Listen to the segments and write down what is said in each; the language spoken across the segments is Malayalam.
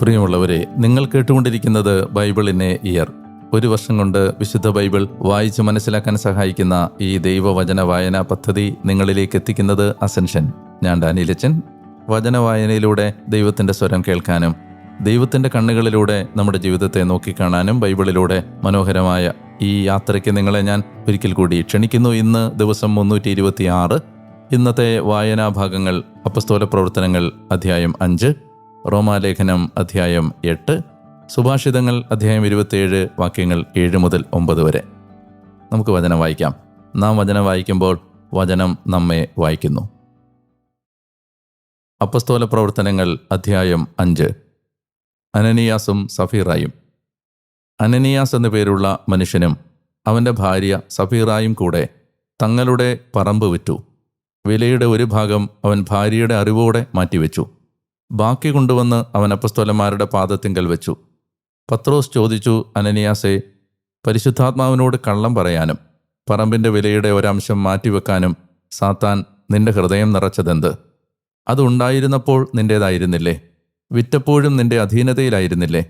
പ്രിയമുള്ളവരെ നിങ്ങൾ കേട്ടുകൊണ്ടിരിക്കുന്നത് ബൈബിളിനെ ഇയർ. ഒരു വർഷം കൊണ്ട് വിശുദ്ധ ബൈബിൾ വായിച്ച് മനസ്സിലാക്കാൻ സഹായിക്കുന്ന ഈ ദൈവവചന വായനാ പദ്ധതി നിങ്ങളിലേക്ക് എത്തിക്കുന്നത് അസെൻഷൻ ഞാൻ ഡാനിലച്ചൻ വചന വായനയിലൂടെ ദൈവത്തിന്റെ സ്വരം കേൾക്കാനും ദൈവത്തിന്റെ കണ്ണുകളിലൂടെ നമ്മുടെ ജീവിതത്തെ നോക്കിക്കാണാനും ബൈബിളിലൂടെ മനോഹരമായ ഈ യാത്രയ്ക്ക് നിങ്ങളെ ഞാൻ ഒരിക്കൽ കൂടി ക്ഷണിക്കുന്നു. ഇന്ന് ദിവസം മുന്നൂറ്റി ഇരുപത്തി ആറ് ഇന്നത്തെ വായനാ ഭാഗങ്ങൾ അപ്പസ്തോല പ്രവർത്തനങ്ങൾ അധ്യായം അഞ്ച്. റോമാലേഖനം അധ്യായം എട്ട് സുഭാഷിതങ്ങൾ അധ്യായം ഇരുപത്തിയേഴ് വാക്യങ്ങൾ ഏഴ് മുതൽ ഒമ്പത് വരെ. നമുക്ക് വചനം വായിക്കാം. നാം വചനം വായിക്കുമ്പോൾ വചനം നമ്മെ വായിക്കുന്നു. അപ്പസ്തോല പ്രവർത്തനങ്ങൾ അധ്യായം അഞ്ച്. അനനിയാസും സഫീറായും. അനനിയാസ് എന്നു പേരുള്ള മനുഷ്യനും അവന്റെ ഭാര്യ സഫീറായും കൂടെ തങ്ങളുടെ പറമ്പ് വിറ്റു. വിലയുടെ ഒരു ഭാഗം അവൻ ഭാര്യയുടെ അറിവോടെ മാറ്റിവെച്ചു. ബാക്കി കൊണ്ടുവന്ന് അവൻ അപ്പസ്തോലന്മാരുടെ പാദത്തിങ്കൽ വെച്ചു. പത്രോസ് ചോദിച്ചു അനനിയാസെ പരിശുദ്ധാത്മാവിനോട് കള്ളം പറയാനും പറമ്പിന്റെ വിലയുടെ ഒരംശം മാറ്റിവെക്കാനും സാത്താൻ നിന്റെ ഹൃദയം നിറച്ചതെന്ത്? അതുണ്ടായിരുന്നപ്പോൾ നിന്റേതായിരുന്നില്ലേ വിറ്റപ്പോഴും നിന്റെ അധീനതയിലായിരുന്നില്ലേ?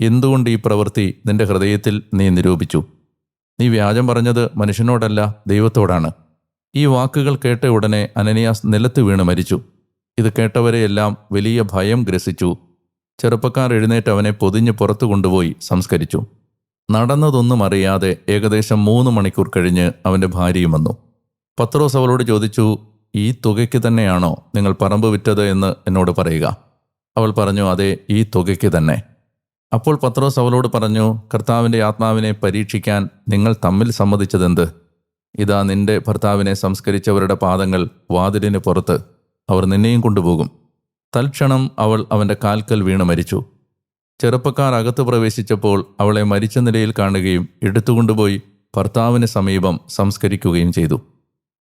എന്തുകൊണ്ട് ഈ പ്രവൃത്തി നിന്റെ ഹൃദയത്തിൽ നീ നിരൂപിച്ചു? നീ വ്യാജം പറഞ്ഞത് മനുഷ്യനോടല്ല ദൈവത്തോടാണ്. ഈ വാക്കുകൾ കേട്ട ഉടനെ അനനിയാസ് നിലത്ത് വീണ് മരിച്ചു. ഇത് കേട്ടവരെയെല്ലാം വലിയ ഭയം ഗ്രസിച്ചു. ചെറുപ്പക്കാർ എഴുന്നേറ്റ് അവനെ പൊതിഞ്ഞ് പുറത്തു കൊണ്ടുപോയി സംസ്കരിച്ചു. നടന്നതൊന്നും അറിയാതെ ഏകദേശം മൂന്ന് മണിക്കൂർ കഴിഞ്ഞ് അവന്റെ ഭാര്യയും വന്നു. പത്രോസ് അവളോട് ചോദിച്ചു ഈ തുകയ്ക്ക് തന്നെയാണോ നിങ്ങൾ പറമ്പ് വിറ്റത് എന്ന് എന്നോട് പറയുക? അവൾ പറഞ്ഞു അതെ ഈ തുകയ്ക്ക് തന്നെ. അപ്പോൾ പത്രോസ് അവളോട് പറഞ്ഞു കർത്താവിന്റെ ആത്മാവിനെ പരീക്ഷിക്കാൻ നിങ്ങൾ തമ്മിൽ സമ്മതിച്ചതെന്ത്? ഇതാ നിന്റെ ഭർത്താവിനെ സംസ്കരിച്ചവരുടെ പാദങ്ങൾ വാതിലിന് പുറത്ത്. അവർ നിന്നെയും കൊണ്ടുപോകും. തൽക്ഷണം അവൾ അവന്റെ കാൽക്കൽ വീണ് മരിച്ചു. ചെറുപ്പക്കാർ അകത്ത് പ്രവേശിച്ചപ്പോൾ അവളെ മരിച്ച നിലയിൽ കാണുകയും എടുത്തുകൊണ്ടുപോയി ഭർത്താവിന് സമീപം സംസ്കരിക്കുകയും ചെയ്തു.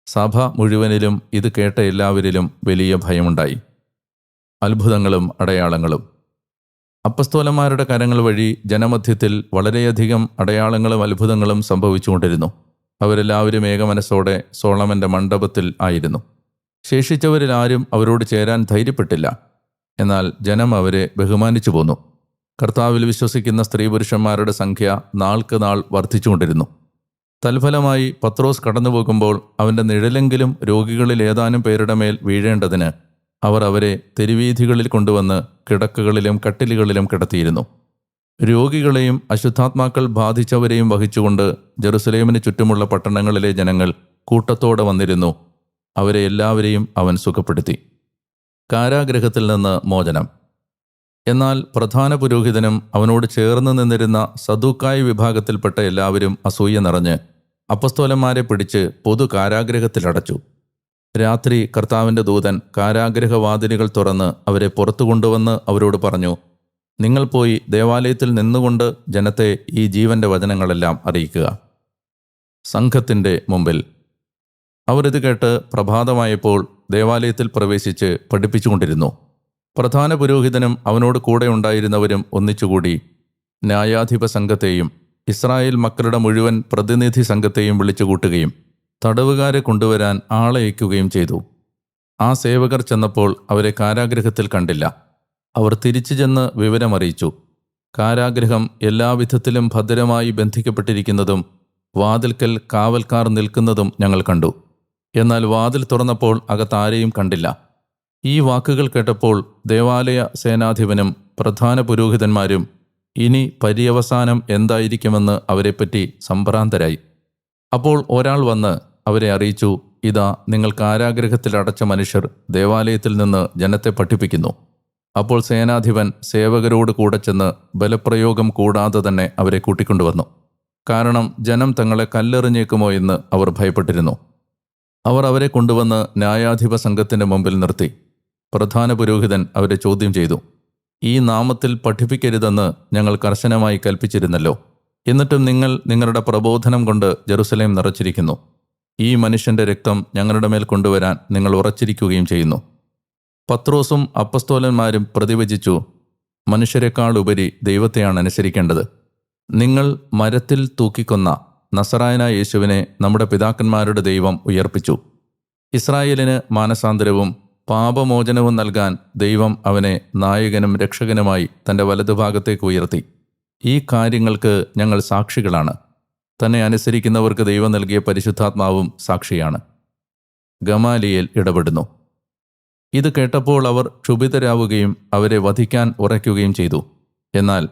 സഭ മുഴുവനിലും ഇത് കേട്ട എല്ലാവരിലും വലിയ ഭയമുണ്ടായി. അത്ഭുതങ്ങളും അടയാളങ്ങളും. അപ്പസ്തോലന്മാരുടെ കരങ്ങൾ വഴി ജനമധ്യത്തിൽ വളരെയധികം അടയാളങ്ങളും അത്ഭുതങ്ങളും സംഭവിച്ചുകൊണ്ടിരുന്നു. അവരെല്ലാവരും ഏകമനസ്സോടെ സോളമന്റെ മണ്ഡപത്തിൽ ആയിരുന്നു. ശേഷിച്ചവരിൽ ആരും അവരോട് ചേരാൻ ധൈര്യപ്പെട്ടില്ല. എന്നാൽ ജനം അവരെ ബഹുമാനിച്ചു പോന്നു. കർത്താവിൽ വിശ്വസിക്കുന്ന സ്ത്രീ പുരുഷന്മാരുടെ സംഖ്യ നാൾക്ക് നാൾ വർദ്ധിച്ചുകൊണ്ടിരുന്നു. തൽഫലമായി പത്രോസ് കടന്നുപോകുമ്പോൾ അവന്റെ നിഴലെങ്കിലും രോഗികളിൽ ഏതാനും പേരുടെ മേൽ വീഴേണ്ടതിന് അവർ അവരെ തെരുവീഥികളിൽ കൊണ്ടുവന്ന് കിടക്കുകളിലും കട്ടിലുകളിലും കിടത്തിയിരുന്നു. രോഗികളെയും അശുദ്ധാത്മാക്കൾ ബാധിച്ചവരെയും വഹിച്ചുകൊണ്ട് ജെറുസലേമിന് ചുറ്റുമുള്ള പട്ടണങ്ങളിലെ ജനങ്ങൾ കൂട്ടത്തോടെ വന്നിരുന്നു. അവരെ എല്ലാവരെയും അവൻ സുഖപ്പെടുത്തി. കാരാഗ്രഹത്തിൽ നിന്ന് മോചനം. എന്നാൽ പ്രധാന പുരോഹിതനും അവനോട് ചേർന്ന് നിന്നിരുന്ന സദൂക്കായ വിഭാഗത്തിൽപ്പെട്ട എല്ലാവരും അസൂയ നിറഞ്ഞ് അപ്പസ്തോലന്മാരെ പിടിച്ച് പൊതു കാരാഗ്രഹത്തിലടച്ചു രാത്രി കർത്താവിന്റെ ദൂതൻ കാരാഗ്രഹവാതിലുകൾ തുറന്ന് അവരെ പുറത്തു കൊണ്ടുവന്ന് അവരോട് പറഞ്ഞു നിങ്ങൾ പോയി ദേവാലയത്തിൽ നിന്നുകൊണ്ട് ജനത്തെ ഈ ജീവന്റെ വചനങ്ങളെല്ലാം അറിയിക്കുക. സംഘത്തിന്റെ മുമ്പിൽ അവർ ഇത് കേട്ട് പ്രഭാതമായപ്പോൾ ദേവാലയത്തിൽ പ്രവേശിച്ച് പഠിപ്പിച്ചുകൊണ്ടിരുന്നു. പ്രധാന പുരോഹിതനും അവനോട് കൂടെ ഉണ്ടായിരുന്നവരും ഒന്നിച്ചുകൂടി ന്യായാധിപ സംഘത്തെയും ഇസ്രായേൽ മക്കളുടെ മുഴുവൻ പ്രതിനിധി സംഘത്തെയും വിളിച്ചുകൂട്ടുകയും തടവുകാരെ കൊണ്ടുവരാൻ ആളയക്കുകയും ചെയ്തു. ആ സേവകർ ചെന്നപ്പോൾ അവരെ കാരാഗ്രഹത്തിൽ കണ്ടില്ല. അവർ തിരിച്ചു ചെന്ന് വിവരമറിയിച്ചു. കാരാഗ്രഹം എല്ലാവിധത്തിലും ഭദ്രമായി ബന്ധിക്കപ്പെട്ടിരിക്കുന്നതും വാതിൽക്കൽ കാവൽക്കാർ നിൽക്കുന്നതും ഞങ്ങൾ കണ്ടു. എന്നാൽ വാതിൽ തുറന്നപ്പോൾ അകത്താരെയും കണ്ടില്ല. ഈ വാക്കുകൾ കേട്ടപ്പോൾ ദേവാലയ സേനാധിപനും പ്രധാന പുരോഹിതന്മാരും ഇനി പര്യവസാനം എന്തായിരിക്കുമെന്ന് അവരെപ്പറ്റി സംഭ്രാന്തരായി. അപ്പോൾ ഒരാൾ വന്ന് അവരെ അറിയിച്ചു ഇതാ നിങ്ങൾ കാരാഗ്രഹത്തിൽ അടച്ച മനുഷ്യർ ദേവാലയത്തിൽ നിന്ന് ജനത്തെ പഠിപ്പിക്കുന്നു. അപ്പോൾ സേനാധിപൻ സേവകരോട് കൂടെ ചെന്ന് ബലപ്രയോഗം കൂടാതെ തന്നെ അവരെ കൂട്ടിക്കൊണ്ടുവന്നു. കാരണം ജനം തങ്ങളെ കല്ലെറിഞ്ഞേക്കുമോ എന്ന് അവർ ഭയപ്പെട്ടിരുന്നു. അവർ അവരെ കൊണ്ടുവന്ന് ന്യായാധിപ സംഘത്തിന്റെ മുമ്പിൽ നിർത്തി. പ്രധാന പുരോഹിതൻ അവരെ ചോദ്യം ചെയ്തു. ഈ നാമത്തിൽ പഠിപ്പിക്കരുതെന്ന് ഞങ്ങൾ കർശനമായി കൽപ്പിച്ചിരുന്നല്ലോ. എന്നിട്ടും നിങ്ങൾ നിങ്ങളുടെ പ്രബോധനം കൊണ്ട് ജെറുസലേം നിറച്ചിരിക്കുന്നു. ഈ മനുഷ്യന്റെ രക്തം ഞങ്ങളുടെ മേൽ കൊണ്ടുവരാൻ നിങ്ങൾ ഉറച്ചിരിക്കുകയും ചെയ്യുന്നു. പത്രോസും അപ്പസ്തോലന്മാരും പ്രതിവചിച്ചു മനുഷ്യരെക്കാളുപരി ദൈവത്തെയാണ് അനുസരിക്കേണ്ടത്. നിങ്ങൾ മരത്തിൽ തൂക്കിക്കൊന്ന നസറായനായ യേശുവിനെ നമ്മുടെ പിതാക്കന്മാരുടെ ദൈവം ഉയർപ്പിച്ചു. ഇസ്രായേലിന് മാനസാന്തരവും പാപമോചനവും നൽകാൻ ദൈവം അവനെ നായകനും രക്ഷകനുമായി തന്റെ വലതുഭാഗത്തേക്ക് ഉയർത്തി. ഈ കാര്യങ്ങൾക്ക് ഞങ്ങൾ സാക്ഷികളാണ്. തന്നെ അനുസരിക്കുന്നവർക്ക് ദൈവം നൽകിയ പരിശുദ്ധാത്മാവും സാക്ഷിയാണ്. ഗമാലിയൽ ഇടപെടുന്നു. ഇത് കേട്ടപ്പോൾ അവർ ക്ഷുഭിതരാവുകയും അവരെ വധിക്കാൻ ഉറയ്ക്കുകയും ചെയ്തു. എന്നാൽ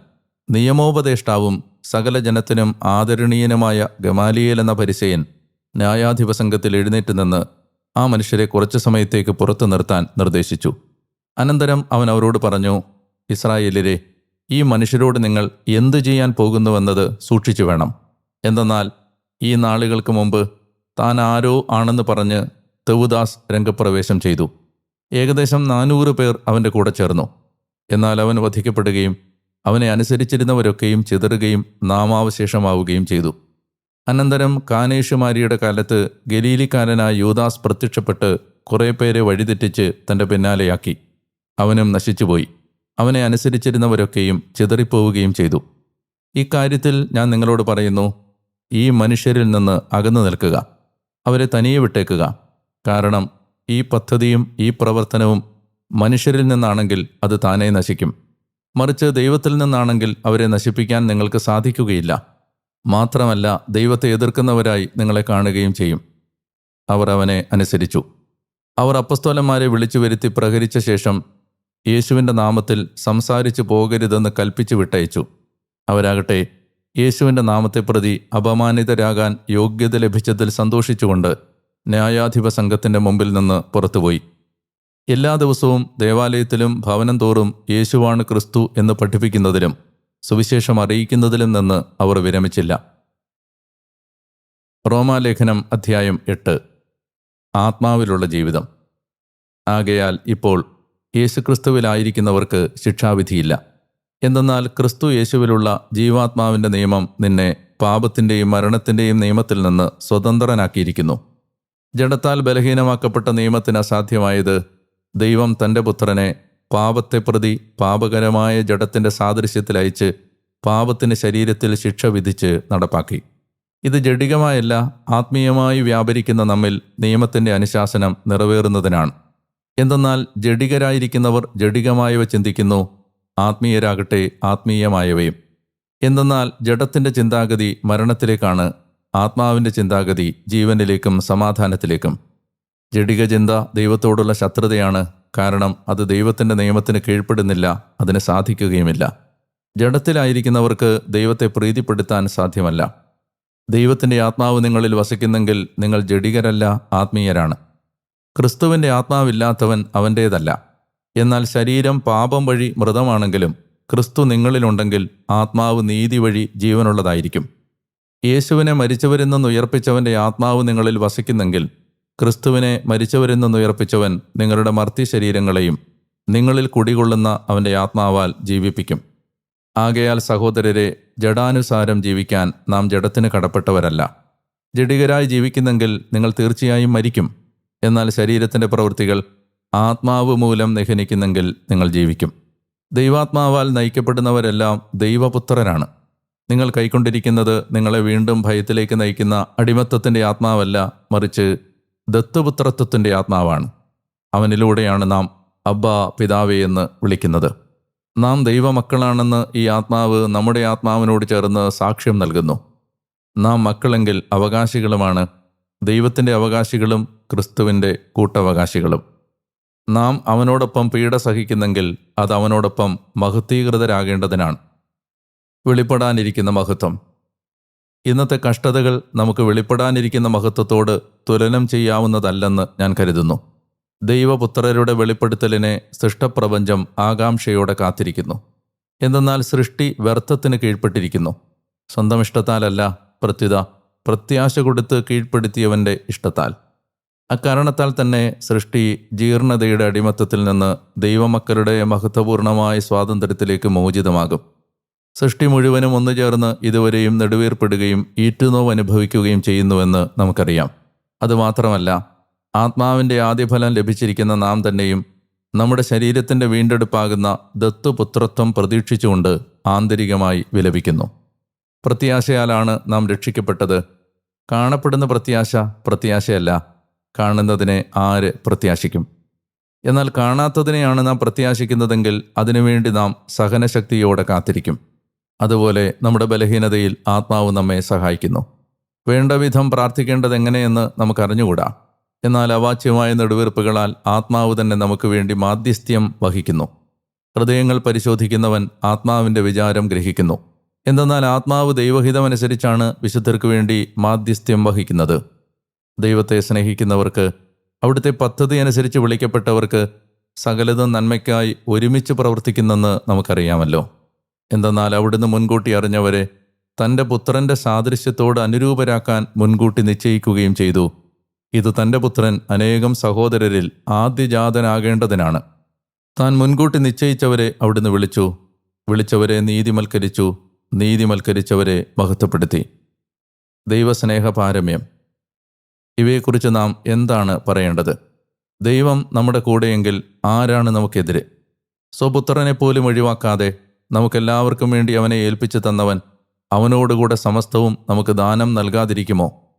നിയമോപദേഷ്ടാവും സകല ജനത്തിനും ആദരണീയനുമായ ഗമാലിയേൽ എന്ന പരിചയൻ ന്യായാധിപ സംഘത്തിൽ എഴുന്നേറ്റ് നിന്ന് ആ മനുഷ്യരെ കുറച്ചു സമയത്തേക്ക് പുറത്തു നിർത്താൻ നിർദ്ദേശിച്ചു. അനന്തരം അവൻ അവരോട് പറഞ്ഞു ഇസ്രായേലിരെ ഈ മനുഷ്യരോട് നിങ്ങൾ എന്തു ചെയ്യാൻ പോകുന്നുവെന്നത് സൂക്ഷിച്ചു വേണം. എന്തെന്നാൽ ഈ നാളുകൾക്ക് മുമ്പ് താൻ ആരോ ആണെന്ന് പറഞ്ഞ് തെവുദാസ് രംഗപ്രവേശം ചെയ്തു. ഏകദേശം നാനൂറ് പേർ അവന്റെ കൂടെ ചേർന്നു. എന്നാൽ അവൻ വധിക്കപ്പെടുകയും അവനെ അനുസരിച്ചിരുന്നവരൊക്കെയും ചിതറുകയും നാമാവശേഷമാവുകയും ചെയ്തു. അനന്തരം കാനേഷുമാരിയുടെ കാലത്ത് ഗലീലിക്കാരനായ യൂദാസ് പ്രത്യക്ഷപ്പെട്ട് കുറേ പേരെ വഴിതെറ്റിച്ച് തന്റെ പിന്നാലെയാക്കി. അവനും നശിച്ചുപോയി. അവനെ അനുസരിച്ചിരുന്നവരൊക്കെയും ചിതറിപ്പോവുകയും ചെയ്തു. ഇക്കാര്യത്തിൽ ഞാൻ നിങ്ങളോട് പറയുന്നു ഈ മനുഷ്യരിൽ നിന്ന് അകന്നു നിൽക്കുക. അവരെ തനിയെ വിട്ടേക്കുക. കാരണം ഈ പദ്ധതിയും ഈ പ്രവർത്തനവും മനുഷ്യരിൽ നിന്നാണെങ്കിൽ അത് താനേ നശിക്കും. മറിച്ച് ദൈവത്തിൽ നിന്നാണെങ്കിൽ അവരെ നശിപ്പിക്കാൻ നിങ്ങൾക്ക് സാധിക്കുകയില്ല. മാത്രമല്ല ദൈവത്തെ എതിർക്കുന്നവരായി നിങ്ങളെ കാണുകയും ചെയ്യും. അവർ അവനെ അനുസരിച്ചു. അവർ അപ്പസ്തോലന്മാരെ വിളിച്ചു വരുത്തി പ്രഹരിച്ച ശേഷം യേശുവിന്റെ നാമത്തിൽ സംസാരിച്ചു പോകരുതെന്ന് കൽപ്പിച്ചു വിട്ടയച്ചു. അവരാകട്ടെ യേശുവിന്റെ നാമത്തെ പ്രതി അപമാനിതരാകാൻ യോഗ്യത ലഭിച്ചതിൽ സന്തോഷിച്ചുകൊണ്ട് ന്യായാധിപ സംഘത്തിന്റെ മുമ്പിൽ നിന്ന് പുറത്തുപോയി. എല്ലാ ദിവസവും ദേവാലയത്തിലും ഭവനം തോറും യേശുവാണ് ക്രിസ്തു എന്ന് പഠിപ്പിക്കുന്നതിലും സുവിശേഷം അറിയിക്കുന്നതിലും നിന്ന് അവർ വിരമിച്ചില്ല. റോമാലേഖനം അധ്യായം എട്ട്. ആത്മാവിലുള്ള ജീവിതം. ആകയാൽ ഇപ്പോൾ യേശുക്രിസ്തുവിലായിരിക്കുന്നവർക്ക് ശിക്ഷാവിധിയില്ല. എന്തെന്നാൽ ക്രിസ്തു യേശുവിലുള്ള ജീവാത്മാവിന്റെ നിയമം നിന്നെ പാപത്തിന്റെയും മരണത്തിന്റെയും നിയമത്തിൽ നിന്ന് സ്വതന്ത്രനാക്കിയിരിക്കുന്നു. ജഡത്താൽ ബലഹീനമാക്കപ്പെട്ട നിയമത്തിന് അസാധ്യമായത് ദൈവം തന്റെ പുത്രനെ പാപത്തെ പ്രതി പാപകരമായ ജഡത്തിന്റെ സാദൃശ്യത്തിൽ അയച്ച് പാപത്തിന് ശരീരത്തിൽ ശിക്ഷ വിധിച്ച് നടപ്പാക്കി. ഇത് ജഡികമായല്ല ആത്മീയമായി വ്യാപരിക്കുന്ന നമ്മിൽ നിയമത്തിന്റെ അനുശാസനം നിറവേറുന്നതിനാണ്. എന്തെന്നാൽ ജഡികരായിരിക്കുന്നവർ ജഡികമായവ ചിന്തിക്കുന്നു ആത്മീയരാകട്ടെ ആത്മീയമായവയും. എന്തെന്നാൽ ജഡത്തിന്റെ ചിന്താഗതി മരണത്തിലേക്കാണ് ആത്മാവിന്റെ ചിന്താഗതി ജീവനിലേക്കും സമാധാനത്തിലേക്കും. ജഡിക ചിന്ത ദൈവത്തോടുള്ള ശത്രുതയാണ് കാരണം അത് ദൈവത്തിന്റെ നിയമത്തിന് കീഴ്പ്പെടുന്നില്ല അതിന് സാധിക്കുകയുമില്ല. ജഡത്തിലായിരിക്കുന്നവർക്ക് ദൈവത്തെ പ്രീതിപ്പെടുത്താൻ സാധ്യമല്ല. ദൈവത്തിന്റെ ആത്മാവ് നിങ്ങളിൽ വസിക്കുന്നെങ്കിൽ നിങ്ങൾ ജഡികരല്ല ആത്മീയരാണ്. ക്രിസ്തുവിന്റെ ആത്മാവില്ലാത്തവൻ അവന്റേതല്ല എന്നാൽ ശരീരം പാപം വഴി മൃതമാണെങ്കിലും ക്രിസ്തു നിങ്ങളിലുണ്ടെങ്കിൽ ആത്മാവ് നീതി വഴി ജീവനുള്ളതായിരിക്കും. യേശുവിനെ മരിച്ചവരിൽ നിന്ന് ഉയർപ്പിച്ചവന്റെ ആത്മാവ് നിങ്ങളിൽ വസിക്കുന്നെങ്കിൽ ക്രിസ്തുവിനെ മരിച്ചവരിൽ നിന്ന് ഉയർപ്പിച്ചവൻ നിങ്ങളുടെ മർത്തി ശരീരങ്ങളെയും നിങ്ങളിൽ കുടികൊള്ളുന്ന അവന്റെ ആത്മാവാൽ ജീവിപ്പിക്കും. ആകയാൽ സഹോദരരെ ജഡാനുസാരം ജീവിക്കാൻ നാം ജഡത്തിന് കടപ്പെട്ടവരല്ല. ജഡികരായി ജീവിക്കുന്നെങ്കിൽ നിങ്ങൾ തീർച്ചയായും മരിക്കും. എന്നാൽ ശരീരത്തിന്റെ പ്രവൃത്തികൾ ആത്മാവ് മൂലം നിഹനിക്കുന്നെങ്കിൽ നിങ്ങൾ ജീവിക്കും. ദൈവാത്മാവാൽ നയിക്കപ്പെടുന്നവരെല്ലാം ദൈവപുത്രരാണ്. നിങ്ങൾ കൈക്കൊണ്ടിരിക്കുന്നത് നിങ്ങളെ വീണ്ടും ഭയത്തിലേക്ക് നയിക്കുന്ന അടിമത്തത്തിന്റെ ആത്മാവല്ല മറിച്ച് ദത്തുപുത്രത്വത്തിന്റെ ആത്മാവാണ്. അവനിലൂടെയാണ് നാം അബ്ബ പിതാവേ എന്ന് വിളിക്കുന്നത്. നാം ദൈവമക്കളാണെന്ന് ഈ ആത്മാവ് നമ്മുടെ ആത്മാവിനോട് ചേർന്ന് സാക്ഷ്യം നൽകുന്നു. നാം മക്കളെങ്കിൽ അവകാശികളുമാണ്. ദൈവത്തിന്റെ അവകാശികളും ക്രിസ്തുവിന്റെ കൂട്ടവകാശികളും. നാം അവനോടൊപ്പം പീഡ സഹിക്കുന്നെങ്കിൽ അത് അവനോടൊപ്പം മഹത്വീകൃതരാകേണ്ടതിനാണ്. വെളിപ്പെടാനിരിക്കുന്ന മഹത്വം. ഇന്നത്തെ കഷ്ടതകൾ നമുക്ക് വെളിപ്പെടാനിരിക്കുന്ന മഹത്വത്തോട് തുലനം ചെയ്യാവുന്നതല്ലെന്ന് ഞാൻ കരുതുന്നു. ദൈവപുത്രരുടെ വെളിപ്പെടുത്തലിനെ സൃഷ്ടപ്രപഞ്ചം ആകാംക്ഷയോടെ കാത്തിരിക്കുന്നു. എന്തെന്നാൽ സൃഷ്ടി വ്യർത്ഥത്തിന് കീഴ്പ്പെട്ടിരിക്കുന്നു. സ്വന്തം ഇഷ്ടത്താലല്ല പ്രത്യുത പ്രത്യാശ കൊടുത്ത് കീഴ്പ്പെടുത്തിയവന്റെ ഇഷ്ടത്താൽ. അക്കാരണത്താൽ തന്നെ സൃഷ്ടി ജീർണതയുടെ അടിമത്തത്തിൽ നിന്ന് ദൈവമക്കളുടെ മഹത്വപൂർണമായ സ്വാതന്ത്ര്യത്തിലേക്ക് മോചിതമാകും. സൃഷ്ടി മുഴുവനും ഒന്നു ചേർന്ന് ഇതുവരെയും നെടുവീർപ്പെടുകയും ഈറ്റുനോവ് അനുഭവിക്കുകയും ചെയ്യുന്നുവെന്ന് നമുക്കറിയാം. അതുമാത്രമല്ല ആത്മാവിന്റെ ആദ്യഫലം ലഭിച്ചിരിക്കുന്ന നാം തന്നെയും നമ്മുടെ ശരീരത്തിന്റെ വീണ്ടെടുപ്പാകുന്ന ദത്തുപുത്രത്വം പ്രതീക്ഷിച്ചുകൊണ്ട് ആന്തരികമായി വിലപിക്കുന്നു. പ്രത്യാശയാലാണ് നാം രക്ഷിക്കപ്പെട്ടത്. കാണപ്പെടുന്ന പ്രത്യാശ പ്രത്യാശയല്ല കാണുന്നതിനെ ആര് പ്രത്യാശിക്കും? എന്നാൽ കാണാത്തതിനെയാണ് നാം പ്രത്യാശിക്കുന്നതെങ്കിൽ അതിനുവേണ്ടി നാം സഹനശക്തിയോടെ കാത്തിരിക്കും. അതുപോലെ നമ്മുടെ ബലഹീനതയിൽ ആത്മാവ് നമ്മെ സഹായിക്കുന്നു. വേണ്ട വിധം പ്രാർത്ഥിക്കേണ്ടത് എങ്ങനെയെന്ന് നമുക്കറിഞ്ഞുകൂടാ. എന്നാൽ അവാച്യമായ നെടുവീർപ്പുകളാൽ ആത്മാവ് തന്നെ നമുക്ക് വേണ്ടി മാധ്യസ്ഥ്യം വഹിക്കുന്നു. ഹൃദയങ്ങൾ പരിശോധിക്കുന്നവൻ ആത്മാവിന്റെ വിചാരം ഗ്രഹിക്കുന്നു. എന്തെന്നാൽ ആത്മാവ് ദൈവഹിതമനുസരിച്ചാണ് വിശുദ്ധർക്ക് വേണ്ടി മാധ്യസ്ഥ്യം വഹിക്കുന്നത്. ദൈവത്തെ സ്നേഹിക്കുന്നവർക്ക് അവിടുത്തെ പദ്ധതി അനുസരിച്ച് വിളിക്കപ്പെട്ടവർക്ക് സകലതും നന്മയ്ക്കായി ഒരുമിച്ച് പ്രവർത്തിക്കുന്നെന്ന് നമുക്കറിയാമല്ലോ. എന്തെന്നാൽ അവിടുന്ന് മുൻകൂട്ടി അറിഞ്ഞവരെ തന്റെ പുത്രന്റെ സാദൃശ്യത്തോട് അനുരൂപരാക്കാൻ മുൻകൂട്ടി നിശ്ചയിക്കുകയും ചെയ്തു. ഇത് തന്റെ പുത്രൻ അനേകം സഹോദരരിൽ ആദ്യജാതനാകേണ്ടതിനാണ്. താൻ മുൻകൂട്ടി നിശ്ചയിച്ചവരെ അവിടുന്ന് വിളിച്ചു. വിളിച്ചവരെ നീതിമൽക്കരിച്ചു. നീതിമൽക്കരിച്ചവരെ മഹത്വപ്പെടുത്തി. ദൈവസ്നേഹ പാരമ്യം ഇവയെക്കുറിച്ച് നാം എന്താണ് പറയേണ്ടത്? ദൈവം നമ്മുടെ കൂടെയെങ്കിൽ ആരാണ് നമുക്കെതിരെ? സ്വപുത്രനെ പോലും ഒഴിവാക്കാതെ നമുക്കെല്ലാവർക്കും വേണ്ടി അവനെ ഏൽപ്പിച്ചു തന്നവൻ അവനോടുകൂടെ സമസ്തവും നമുക്ക് ദാനം നൽകാതിരിക്കുമോ?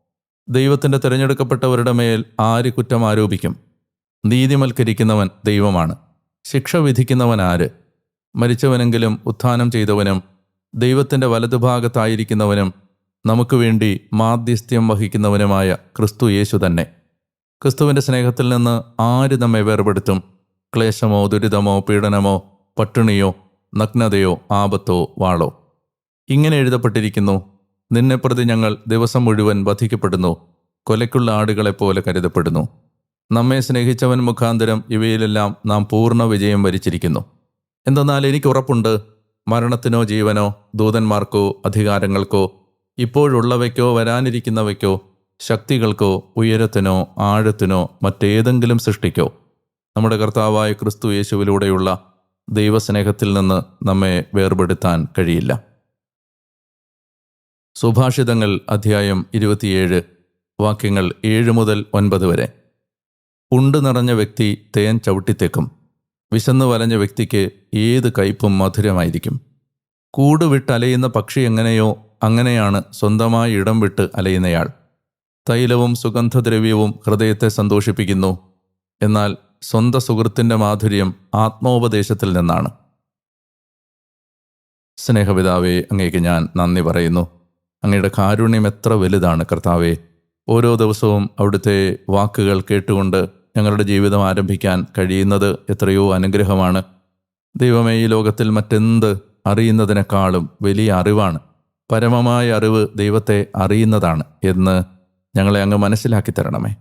ദൈവത്തിന്റെ തിരഞ്ഞെടുക്കപ്പെട്ടവരുടെ മേൽ ആര് കുറ്റം ആരോപിക്കും? നീതിമൽക്കരിക്കുന്നവൻ ദൈവമാണ്. ശിക്ഷ വിധിക്കുന്നവൻ ആര്? മരിച്ചവനെങ്കിലും ഉത്ഥാനം ചെയ്തവനും ദൈവത്തിന്റെ വലതുഭാഗത്തായിരിക്കുന്നവനും നമുക്ക് വേണ്ടി മാധ്യസ്ഥ്യം വഹിക്കുന്നവനുമായ ക്രിസ്തു യേശു തന്നെ. ക്രിസ്തുവിന്റെ സ്നേഹത്തിൽ നിന്ന് ആര് നമ്മെ വേർപെടുത്തും? ക്ലേശമോ ദുരിതമോ പീഡനമോ പട്ടിണിയോ നഗ്നതയോ ആപത്തോ വാളോ. ഇങ്ങനെ എഴുതപ്പെട്ടിരിക്കുന്നു നിന്നെ പ്രതി ഞങ്ങൾ ദിവസം മുഴുവൻ വധിക്കപ്പെടുന്നു കൊലയ്ക്കുള്ള ആടുകളെപ്പോലെ കരുതപ്പെടുന്നു. നമ്മെ സ്നേഹിച്ചവൻ മുഖാന്തരം ഇവയിലെല്ലാം നാം പൂർണ വിജയം വരിച്ചിരിക്കുന്നു. എന്തെന്നാൽ എനിക്ക് ഉറപ്പുണ്ട് മരണത്തിനോ ജീവനോ ദൂതന്മാർക്കോ അധികാരങ്ങൾക്കോ ഇപ്പോഴുള്ളവയ്ക്കോ വരാനിരിക്കുന്നവയ്ക്കോ ശക്തികൾക്കോ ഉയരത്തിനോ ആഴത്തിനോ മറ്റേതെങ്കിലും സൃഷ്ടിക്കോ. നമ്മുടെ കർത്താവായ ക്രിസ്തു യേശുവിലൂടെയുള്ള ദൈവസ്നേഹത്തിൽ നിന്ന് നമ്മെ വേർപെടുത്താൻ കഴിയില്ല. സുഭാഷിതങ്ങൾ അധ്യായം ഇരുപത്തിയേഴ് വാക്യങ്ങൾ ഏഴ് മുതൽ ഒൻപത് വരെ. ഉണ്ട് നിറഞ്ഞ വ്യക്തി തേൻ ചവിട്ടിത്തേക്കും. വിശന്നു വലഞ്ഞ വ്യക്തിക്ക് ഏത് കയ്പും മധുരമായിരിക്കും. കൂട് വിട്ടലയുന്ന പക്ഷി എങ്ങനെയോ അങ്ങനെയാണ് സ്വന്തമായി ഇടം വിട്ട് അലയുന്നയാൾ. തൈലവും സുഗന്ധദ്രവ്യവും ഹൃദയത്തെ സന്തോഷിപ്പിക്കുന്നു. എന്നാൽ സ്വന്ത സുഹൃത്തിന്റെ മാധുര്യം ആത്മോപദേശത്തിൽ നിന്നാണ്. സ്നേഹപിതാവേ അങ്ങേക്ക് ഞാൻ നന്ദി പറയുന്നു. അങ്ങയുടെ കാരുണ്യം എത്ര വലുതാണ് കർത്താവേ. ഓരോ ദിവസവും അവിടുത്തെ വാക്കുകൾ കേട്ടുകൊണ്ട് ഞങ്ങളുടെ ജീവിതം ആരംഭിക്കാൻ കഴിയുന്നത് എത്രയോ അനുഗ്രഹമാണ്. ദൈവമേ ഈ ലോകത്തിൽ മറ്റെന്ത് അറിയുന്നതിനേക്കാളും വലിയ അറിവാണ്. പരമമായ അറിവ് ദൈവത്തെ അറിയുന്നതാണ് എന്ന് ഞങ്ങളെ അങ്ങ് മനസ്സിലാക്കി തരണമേ.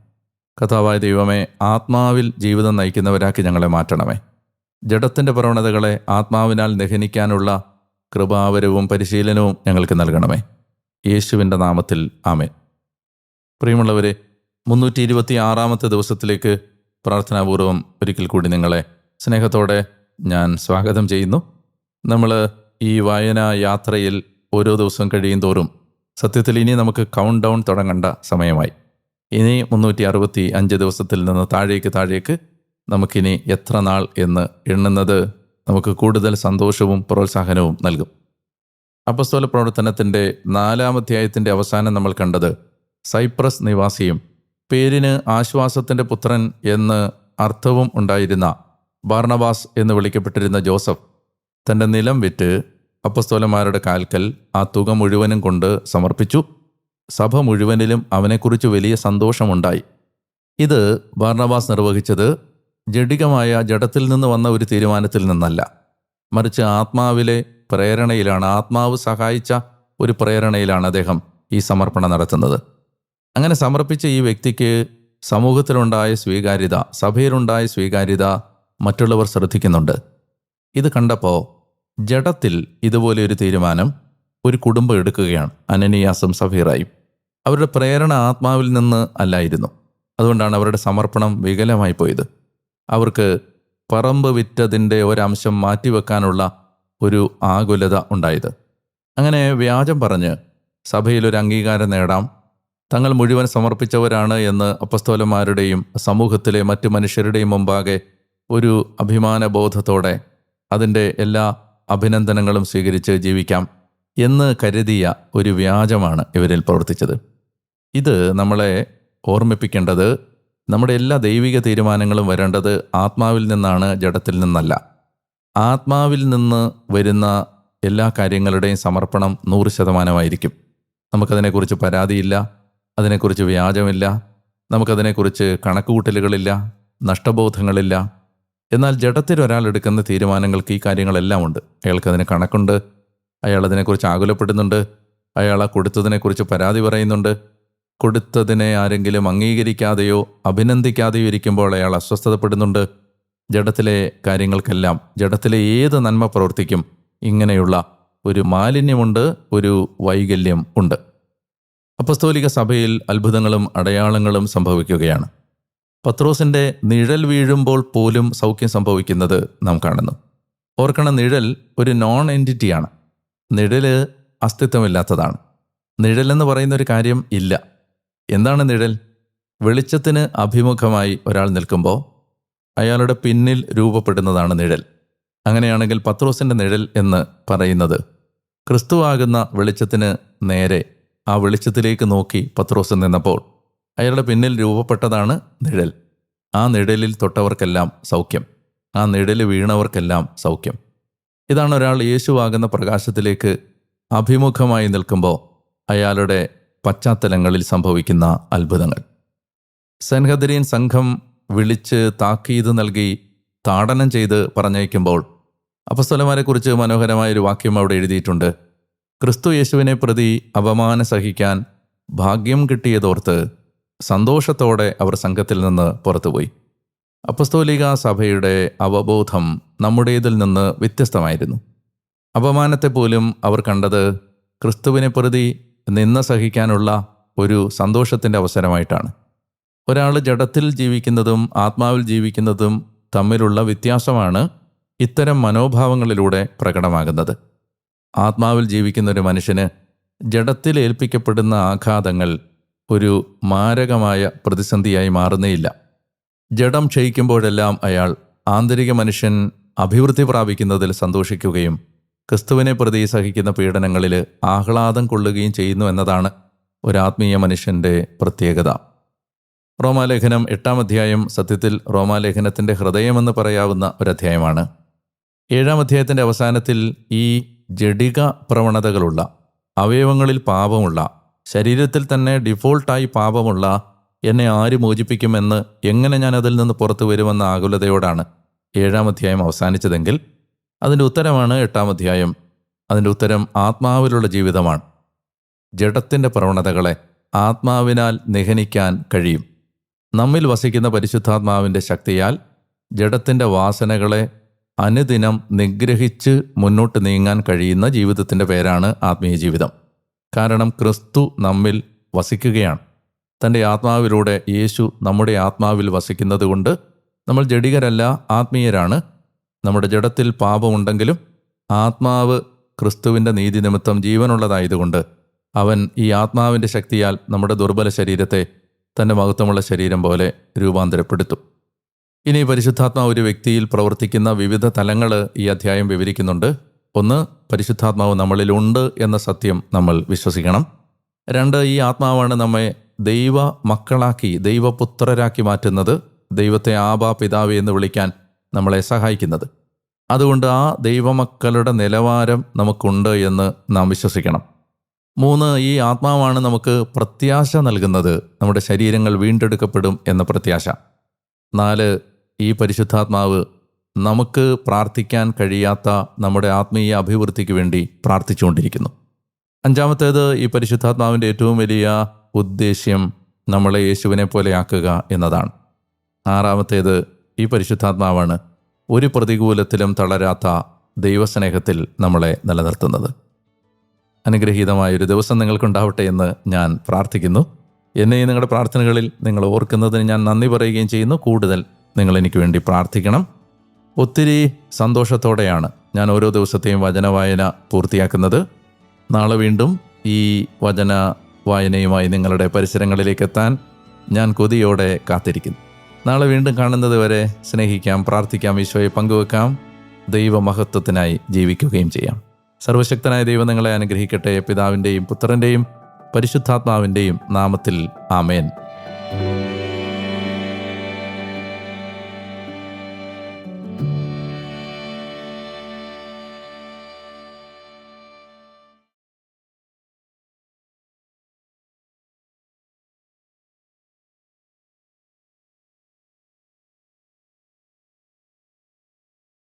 കഥാവായ ദൈവമേ ആത്മാവിൽ ജീവിതം നയിക്കുന്നവരാക്കി ഞങ്ങളെ മാറ്റണമേ. ജഡത്തിന്റെ പ്രവണതകളെ ആത്മാവിനാൽ ദഹനിക്കാനുള്ള കൃപാവരവും പരിശീലനവും ഞങ്ങൾക്ക് നൽകണമേ. യേശുവിന്റെ നാമത്തിൽ ആമേ പ്രിയമുള്ളവരെ മുന്നൂറ്റി ഇരുപത്തി ആറാമത്തെ ദിവസത്തിലേക്ക് പ്രാർത്ഥനാപൂർവം ഒരിക്കൽ കൂടി നിങ്ങളെ സ്നേഹത്തോടെ ഞാൻ സ്വാഗതം ചെയ്യുന്നു. നമ്മൾ ഈ വായനാ യാത്രയിൽ ഓരോ ദിവസം കഴിയും തോറും സത്യത്തിൽ ഇനി നമുക്ക് കൗണ്ട് ഡൗൺ തുടങ്ങേണ്ട സമയമായി. ഇനി മുന്നൂറ്റി അറുപത്തി അഞ്ച് ദിവസത്തിൽ നിന്ന് താഴേക്ക് താഴേക്ക് നമുക്കിനി എത്ര നാൾ എന്ന് എണ്ണുന്നത് നമുക്ക് കൂടുതൽ സന്തോഷവും പ്രോത്സാഹനവും നൽകും. അപ്പസ്തോല പ്രവർത്തനത്തിന്റെ നാലാമധ്യായത്തിന്റെ അവസാനം നമ്മൾ കണ്ടത് സൈപ്രസ് നിവാസിയും പേരിന് ആശ്വാസത്തിന്റെ പുത്രൻ എന്ന് അർത്ഥവും ഉണ്ടായിരുന്ന ബാർണബാസ് എന്ന് വിളിക്കപ്പെട്ടിരുന്ന ജോസഫ് തന്റെ നിലം വിറ്റ് അപ്പസ്തോലന്മാരുടെ കാൽക്കൽ ആ തുക മുഴുവനും കൊണ്ട് സമർപ്പിച്ചു. സഭ മുഴുവനിലും അവനെക്കുറിച്ച് വലിയ സന്തോഷമുണ്ടായി. ഇത് ഭർണവാസ് നിർവഹിച്ചത് ജഡികമായ ജഡത്തിൽ നിന്ന് വന്ന ഒരു തീരുമാനത്തിൽ നിന്നല്ല. മറിച്ച് ആത്മാവിലെ പ്രേരണയിലാണ് ആത്മാവ് സഹായിച്ച ഒരു പ്രേരണയിലാണ് അദ്ദേഹം ഈ സമർപ്പണം നടത്തുന്നത്. അങ്ങനെ സമർപ്പിച്ച ഈ വ്യക്തിക്ക് സമൂഹത്തിലുണ്ടായ സ്വീകാര്യത സഭയിലുണ്ടായ സ്വീകാര്യത മറ്റുള്ളവർ ശ്രദ്ധിക്കുന്നുണ്ട്. ഇത് കണ്ടപ്പോൾ ജഡത്തിൽ ഇതുപോലെ ഒരു തീരുമാനം ഒരു കുടുംബം എടുക്കുകയാണ്. അനനിയാസും സഫീറായും. അവരുടെ പ്രേരണ ആത്മാവിൽ നിന്ന് അല്ലായിരുന്നു. അതുകൊണ്ടാണ് അവരുടെ സമർപ്പണം വികലമായി പോയത്. അവർക്ക് പറമ്പ് വിറ്റതിന്റെ ഒരംശം മാറ്റിവെക്കാനുള്ള ഒരു ആകുലത ഉണ്ടായത്. അങ്ങനെ വ്യാജം പറഞ്ഞ് സഭയിൽ ഒരു അംഗീകാരം നേടാം. തങ്ങൾ മുഴുവൻ സമർപ്പിച്ചവരാണ് എന്ന് അപ്പസ്തോലന്മാരുടെയും സമൂഹത്തിലെ മറ്റു മനുഷ്യരുടെയും മുമ്പാകെ ഒരു അഭിമാനബോധത്തോടെ അതിന്റെ എല്ലാ അഭിനന്ദനങ്ങളും സ്വീകരിച്ച് ജീവിക്കാം എന്ന് കരുതിയ ഒരു വ്യാജമാണ് ഇവരിൽ പ്രവർത്തിച്ചത്. ഇത് നമ്മളെ ഓർമ്മിപ്പിക്കേണ്ടത് നമ്മുടെ എല്ലാ ദൈവിക തീരുമാനങ്ങളും വരേണ്ടത് ആത്മാവിൽ നിന്നാണ് ജഡത്തിൽ നിന്നല്ല. ആത്മാവിൽ നിന്ന് വരുന്ന എല്ലാ കാര്യങ്ങളുടെയും സമർപ്പണം നൂറ് ശതമാനമായിരിക്കും. നമുക്കതിനെക്കുറിച്ച് പരാതിയില്ല അതിനെക്കുറിച്ച് വ്യാജമില്ല നമുക്കതിനെക്കുറിച്ച് കണക്കുകൂട്ടലുകളില്ല നഷ്ടബോധങ്ങളില്ല. എന്നാൽ ജഡത്തിൽ ഒരാൾ എടുക്കുന്ന തീരുമാനങ്ങൾക്ക് ഈ കാര്യങ്ങളെല്ലാം ഉണ്ട്. അയാൾക്കതിന് കണക്കുണ്ട് അയാൾ അതിനെക്കുറിച്ച് ആകുലപ്പെടുന്നുണ്ട് അയാൾ ആ കൊടുത്തതിനെക്കുറിച്ച് പരാതി പറയുന്നുണ്ട്. കൊടുത്തതിനെ ആരെങ്കിലും അംഗീകരിക്കാതെയോ അഭിനന്ദിക്കാതെയോ ഇരിക്കുമ്പോൾ അയാൾ അസ്വസ്ഥതപ്പെടുന്നുണ്ട്. ജഡത്തിലെ കാര്യങ്ങൾക്കെല്ലാം ജഡത്തിലെ ഏത് നന്മ പ്രവർത്തിക്കും ഇങ്ങനെയുള്ള ഒരു മാലിന്യമുണ്ട് ഒരു വൈകല്യം ഉണ്ട്. അപ്പസ്തോലിക സഭയിൽ അത്ഭുതങ്ങളും അടയാളങ്ങളും സംഭവിക്കുകയാണ്. പത്രോസിന്റെ നിഴൽ വീഴുമ്പോൾ പോലും സൗഖ്യം സംഭവിക്കുന്നത് നാം കാണുന്നു. ഓർക്കണ നിഴൽ ഒരു നോൺ എന്റിറ്റിയാണ് നിഴൽ അസ്തിത്വമില്ലാത്തതാണ്. നിഴലെന്ന് പറയുന്ന ഒരു കാര്യം ഇല്ല. എന്താണ് നിഴൽ? വെളിച്ചത്തിന് അഭിമുഖമായി ഒരാൾ നിൽക്കുമ്പോൾ അയാളുടെ പിന്നിൽ രൂപപ്പെടുന്നതാണ് നിഴൽ. അങ്ങനെയാണെങ്കിൽ പത്രോസിന്റെ നിഴൽ എന്ന് പറയുന്നത് ക്രിസ്തുവാകുന്ന വെളിച്ചത്തിന് നേരെ ആ വെളിച്ചത്തിലേക്ക് നോക്കി പത്രോസ് നിന്നപ്പോൾ അയാളുടെ പിന്നിൽ രൂപപ്പെട്ടതാണ് നിഴൽ. ആ നിഴലിൽ തൊട്ടവർക്കെല്ലാം സൗഖ്യം. ആ നിഴൽ വീണവർക്കെല്ലാം സൗഖ്യം. ഇതാണ് ഒരാൾ യേശുവാകുന്ന പ്രകാശത്തിലേക്ക് അഭിമുഖമായി നിൽക്കുമ്പോൾ അയാളുടെ പശ്ചാത്തലങ്ങളിൽ സംഭവിക്കുന്ന അത്ഭുതങ്ങൾ. സെൻഹദരീൻ സംഘം വിളിച്ച് താക്കീത് നൽകി താടനം ചെയ്ത് പറഞ്ഞയക്കുമ്പോൾ മനോഹരമായ മനോഹരമായൊരു വാക്യം അവിടെ എഴുതിയിട്ടുണ്ട്. ക്രിസ്തു യേശുവിനെ പ്രതി അപമാനം സഹിക്കാൻ ഭാഗ്യം കിട്ടിയതോർത്ത് സന്തോഷത്തോടെ അവർ സംഘത്തിൽ നിന്ന് പുറത്തുപോയി. അപ്പസ്തോലിക സഭയുടെ അവബോധം നമ്മുടേതിൽ നിന്ന് വ്യത്യസ്തമായിരുന്നു. അപമാനത്തെ പോലും അവർ കണ്ടത് ക്രിസ്തുവിനെ പ്രതി നിന്ന സഹിക്കാനുള്ള ഒരു സന്തോഷത്തിന്റെ അവസരമായിട്ടാണ്. ഒരാൾ ജഡത്തിൽ ജീവിക്കുന്നതും ആത്മാവിൽ ജീവിക്കുന്നതും തമ്മിലുള്ള വ്യത്യാസമാണ് ഇത്തരം മനോഭാവങ്ങളിലൂടെ പ്രകടമാകുന്നത്. ആത്മാവിൽ ജീവിക്കുന്ന ഒരു മനുഷ്യന് ജഡത്തിൽ ഏൽപ്പിക്കപ്പെടുന്ന ആഘാതങ്ങൾ ഒരു മാരകമായ പ്രതിസന്ധിയായി മാറുന്നേയില്ല. ജഡം ക്ഷയിക്കുമ്പോഴെല്ലാം അയാൾ ആന്തരിക മനുഷ്യൻ അഭിവൃദ്ധി പ്രാപിക്കുന്നതിൽ സന്തോഷിക്കുകയും ക്രിസ്തുവിനെ പ്രതി സഹിക്കുന്ന പീഡനങ്ങളിൽ ആഹ്ലാദം കൊള്ളുകയും ചെയ്യുന്നു എന്നതാണ് ഒരാത്മീയ മനുഷ്യന്റെ പ്രത്യേകത. റോമാലേഖനം എട്ടാം അധ്യായം സത്യത്തിൽ റോമാലേഖനത്തിന്റെ ഹൃദയമെന്ന് പറയാവുന്ന ഒരധ്യായമാണ്. ഏഴാം അധ്യായത്തിന്റെ അവസാനത്തിൽ ഈ ജഡിക പ്രവണതകളുള്ള അവയവങ്ങളിൽ പാപമുള്ള ശരീരത്തിൽ തന്നെ ഡിഫോൾട്ടായി പാപമുള്ള എന്നെ ആര് മോചിപ്പിക്കുമെന്ന് എങ്ങനെ ഞാൻ അതിൽ നിന്ന് പുറത്തു വരുമെന്ന ആകുലതയോടാണ് ഏഴാം അധ്യായം അവസാനിച്ചതെങ്കിൽ അതിന്റെ ഉത്തരമാണ് എട്ടാം അധ്യായം. അതിന്റെ ഉത്തരം ആത്മാവിലുള്ള ജീവിതമാണ്. ജഡത്തിന്റെ പ്രവണതകളെ ആത്മാവിനാൽ നിഹനിക്കാൻ കഴിയും. നമ്മിൽ വസിക്കുന്ന പരിശുദ്ധാത്മാവിന്റെ ശക്തിയാൽ ജഡത്തിന്റെ വാസനകളെ അനുദിനം നിഗ്രഹിച്ച് മുന്നോട്ട് നീങ്ങാൻ കഴിയുന്ന ജീവിതത്തിന്റെ പേരാണ് ആത്മീയ ജീവിതം. കാരണം ക്രിസ്തു നമ്മിൽ വസിക്കുകയാണ്. തന്റെ ആത്മാവിലൂടെ യേശു നമ്മുടെ ആത്മാവിൽ വസിക്കുന്നത് കൊണ്ട് നമ്മൾ ജഡികരല്ല ആത്മീയരാണ്. നമ്മുടെ ജഡത്തിൽ പാപമുണ്ടെങ്കിലും ആത്മാവ് ക്രിസ്തുവിന്റെ നീതി നിമിത്തം ജീവനുള്ളതായതുകൊണ്ട് അവൻ ഈ ആത്മാവിന്റെ ശക്തിയാൽ നമ്മുടെ ദുർബല ശരീരത്തെ തന്റെ മഹത്വമുള്ള ശരീരം പോലെ രൂപാന്തരപ്പെടുത്തും. ഇനി പരിശുദ്ധാത്മാവ് ഒരു വ്യക്തിയിൽ പ്രവർത്തിക്കുന്ന വിവിധ തലങ്ങൾ ഈ അധ്യായം വിവരിക്കുന്നുണ്ട്. ഒന്ന് പരിശുദ്ധാത്മാവ് നമ്മളിലുണ്ട് എന്ന സത്യം നമ്മൾ വിശ്വസിക്കണം. രണ്ട് ഈ ആത്മാവാണ് നമ്മെ ദൈവ മക്കളാക്കി ദൈവപുത്രരാക്കി മാറ്റുന്നത്. ദൈവത്തെ ആബാ പിതാവ് എന്ന് വിളിക്കാൻ നമ്മളെ സഹായിക്കുന്നത്. അതുകൊണ്ട് ആ ദൈവമക്കളുടെ നിലവാരം നമുക്കുണ്ട് എന്ന് നാം വിശ്വസിക്കണം. മൂന്ന് ഈ ആത്മാവാണ് നമുക്ക് പ്രത്യാശ നൽകുന്നത്. നമ്മുടെ ശരീരങ്ങൾ വീണ്ടെടുക്കപ്പെടും എന്ന പ്രത്യാശ. നാല് ഈ പരിശുദ്ധാത്മാവ് നമുക്ക് പ്രാർത്ഥിക്കാൻ കഴിയാത്ത നമ്മുടെ ആത്മീയ അഭിവൃദ്ധിക്ക് വേണ്ടി പ്രാർത്ഥിച്ചുകൊണ്ടിരിക്കുന്നു. അഞ്ചാമത്തേത് ഈ പരിശുദ്ധാത്മാവിന്റെ ഏറ്റവും വലിയ ഉദ്ദേശ്യം നമ്മളെ യേശുവിനെ പോലെ ആക്കുക എന്നതാണ്. ആറാമത്തേത് ഈ പരിശുദ്ധാത്മാവാണ് ഒരു പ്രതികൂലത്തിലും തളരാത്ത ദൈവസ്നേഹത്തിൽ നമ്മളെ നിലനിർത്തുന്നത്. അനുഗ്രഹീതമായ ഒരു ദിവസം നിങ്ങൾക്കുണ്ടാവട്ടെ എന്ന് ഞാൻ പ്രാർത്ഥിക്കുന്നു. എന്നെ നിങ്ങളുടെ പ്രാർത്ഥനകളിൽ നിങ്ങൾ ഓർക്കുന്നതിന് ഞാൻ നന്ദി പറയുകയും ചെയ്യുന്നു. കൂടുതൽ നിങ്ങൾ എനിക്ക് വേണ്ടി പ്രാർത്ഥിക്കണം. ഒത്തിരി സന്തോഷത്തോടെയാണ് ഞാൻ ഓരോ ദിവസത്തെയും വചന വായന പൂർത്തിയാക്കുന്നത്. നാളെ വീണ്ടും ഈ വചന വായനയുമായി നിങ്ങളുടെ പരിസരങ്ങളിലേക്ക് എത്താൻ ഞാൻ കൊതിയോടെ കാത്തിരിക്കുന്നു. നാളെ വീണ്ടും കാണുന്നത് വരെ സ്നേഹിക്കാം പ്രാർത്ഥിക്കാം ഈശോയെ പങ്കുവെക്കാം ദൈവമഹത്വത്തിനായി ജീവിക്കുകയും ചെയ്യാം. സർവശക്തനായ ദൈവം നിങ്ങളെ അനുഗ്രഹിക്കട്ടെ. പിതാവിന്റെയും പുത്രന്റെയും പരിശുദ്ധാത്മാവിന്റെയും നാമത്തിൽ ആമേൻ.